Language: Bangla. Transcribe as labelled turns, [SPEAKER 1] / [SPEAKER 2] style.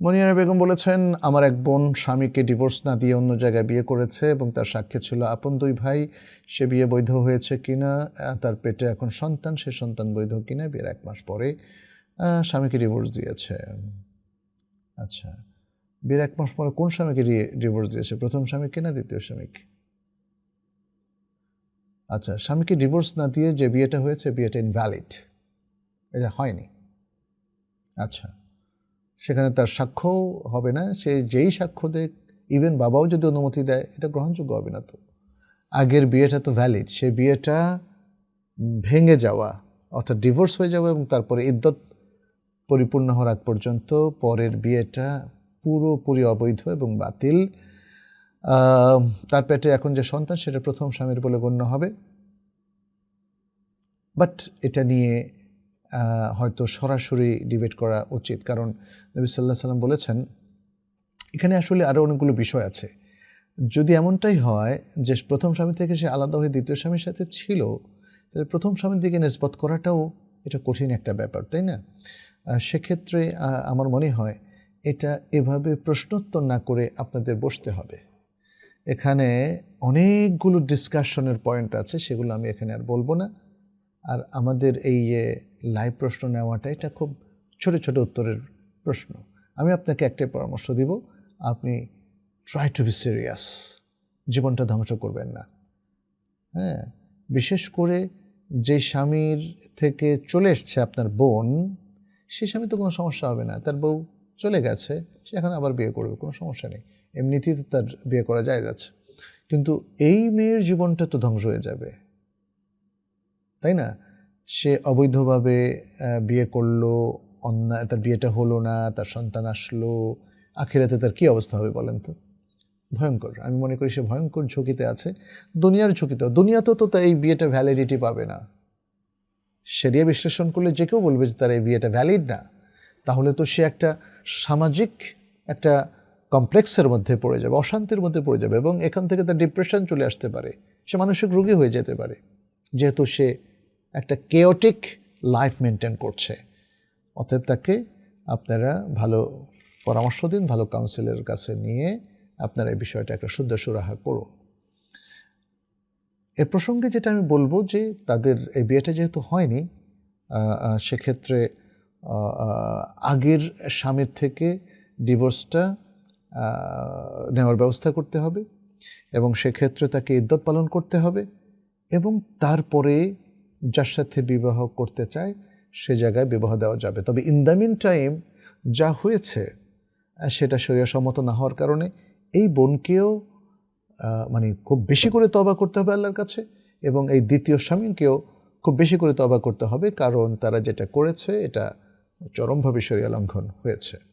[SPEAKER 1] মনিয়ারা বেগম বলেছেন, আমার এক বোন স্বামীকে ডিভোর্স না দিয়ে অন্য জায়গায় বিয়ে করেছে এবং তার সাক্ষী ছিল আপন দুই ভাই। সে বিয়ে বৈধ হয়েছে কিনা তার পেটে এখন সন্তান, সে সন্তান বৈধ কিনা, বিয়ের এক মাস পরে স্বামীকে ডিভোর্স দিয়েছে। আচ্ছা বিয়ের এক মাস পরে কোন স্বামীকে ডিভোর্স দিয়েছে? প্রথম স্বামীকে না দ্বিতীয় স্বামীকে আচ্ছা স্বামীকে ডিভোর্স না দিয়ে যে বিয়েটা হয়েছে, বিয়েটা ইনভ্যালিড এটা হয়নি। আচ্ছা। সেখানে তার সাক্ষ্যও হবে না। সে যেই সাক্ষ্য দেয় ইভেন বাবাও যদি অনুমতি দেয়, এটা গ্রহণযোগ্য হবে না তো। আগের বিয়েটা তো ভ্যালিড সে বিয়েটা ভেঙে যাওয়া, অর্থাৎ ডিভোর্স হয়ে যাওয়া এবং তারপরে ইদ্যত পরিপূর্ণ হওয়ার আগ পর্যন্ত পরের বিয়েটা পুরোপুরি অবৈধ এবং বাতিল। তার পেটে এখন যে সন্তান, সেটা প্রথম স্বামীর বলে গণ্য হবে। বাট এটা নিয়ে হয়তো সরাসরি ডিবেট করা উচিত। কারণ নবী সাল্লাহ সাল্লাম বলেছেন, এখানে আসলে আরও অনেকগুলো বিষয় আছে। যদি এমনটাই হয় যে প্রথম স্বামী থেকে সে আলাদা হয়ে দ্বিতীয় স্বামীর সাথে ছিল, তাহলে প্রথম স্বামীর দিকে নিষ্পত করাটাও এটা কঠিন একটা ব্যাপার, তাই না? সেক্ষেত্রে আমার মনে হয় এটা এভাবে প্রশ্নোত্তর না করে আপনাদের বসতে হবে। এখানে অনেকগুলো ডিসকাশনের পয়েন্ট আছে, সেগুলো আমি এখানে আর বলব না। আর আমাদের এই যে লাইভ প্রশ্ন নেওয়াটা, এটা খুব ছোট ছোট উত্তরের প্রশ্ন। আমি আপনাকে একটাই পরামর্শ দিব, আপনি ট্রাই টু বি সিরিয়াস জীবনটা ধ্বংস করবেন না। হ্যাঁ বিশেষ করে যে স্বামীর থেকে চলে এসছে আপনার বোন সে স্বামী তো কোনো সমস্যা হবে না। তার বউ চলে গেছে, সে এখন আবার বিয়ে করবে, কোনো সমস্যা নেই। এমনিতেই তো তার বিয়ে করা যায় যাচ্ছে। কিন্তু এই মেয়ের জীবনটা তো ধ্বংস হয়ে যাবে। তাই না? সে অবৈধভাবে বিয়ে করল অন্যায় তার বিয়েটা হলো না, তার সন্তান আসলো, আখিরাতে তার কী অবস্থা হবে বলেন তো? ভয়ঙ্কর। আমি মনে করি সে ভয়ঙ্কর ঝুঁকিতে আছে। দুনিয়ার ঝুঁকিতে দুনিয়াতেও তো এই বিয়েটা ভ্যালিডিটি পাবে না। সেরিয়া বিশ্লেষণ করলে যে কেউ বলবে যে তার এই বিয়েটা ভ্যালিড না, তাহলে তো সে একটা সামাজিক, একটা কমপ্লেক্সের মধ্যে পড়ে যাবে, অশান্তির মধ্যে পড়ে যাবে এবং এখান থেকে তার ডিপ্রেশন চলে আসতে পারে। সে মানসিক রোগী হয়ে যেতে পারে। যেহেতু সে একটা কেওটিক লাইফ মেনটেন করছে। অতএব তাকে আপনারা ভালো পরামর্শ দিন, ভালো কাউন্সিলের কাছে নিয়ে আপনারা এই বিষয়টা একটা শুদ্ধ সুরাহা করুন। এ প্রসঙ্গে যেটা আমি বলব যে তাদের এই বিয়েটা যেহেতু হয়নি সেক্ষেত্রে আগের স্বামীর থেকে ডিভোর্সটা নেওয়ার ব্যবস্থা করতে হবে এবং সেক্ষেত্রে তাকে ইদ্যত পালন করতে হবে এবং তারপরে যার সাথে বিবাহ করতে চায়, সে জায়গায় বিবাহ দেওয়া যাবে। তবে ইন দ্য মিন টাইম যা হয়েছে সেটা শরীরসম্মত না হওয়ার কারণে এই বোনকেও মানে খুব বেশি করে তবা করতে হবে আল্লাহর কাছে এবং এই দ্বিতীয় স্বামীকেও খুব বেশি করে তবা করতে হবে কারণ তারা যেটা করেছে, এটা চরমভাবে শরীয় লঙ্ঘন হয়েছে।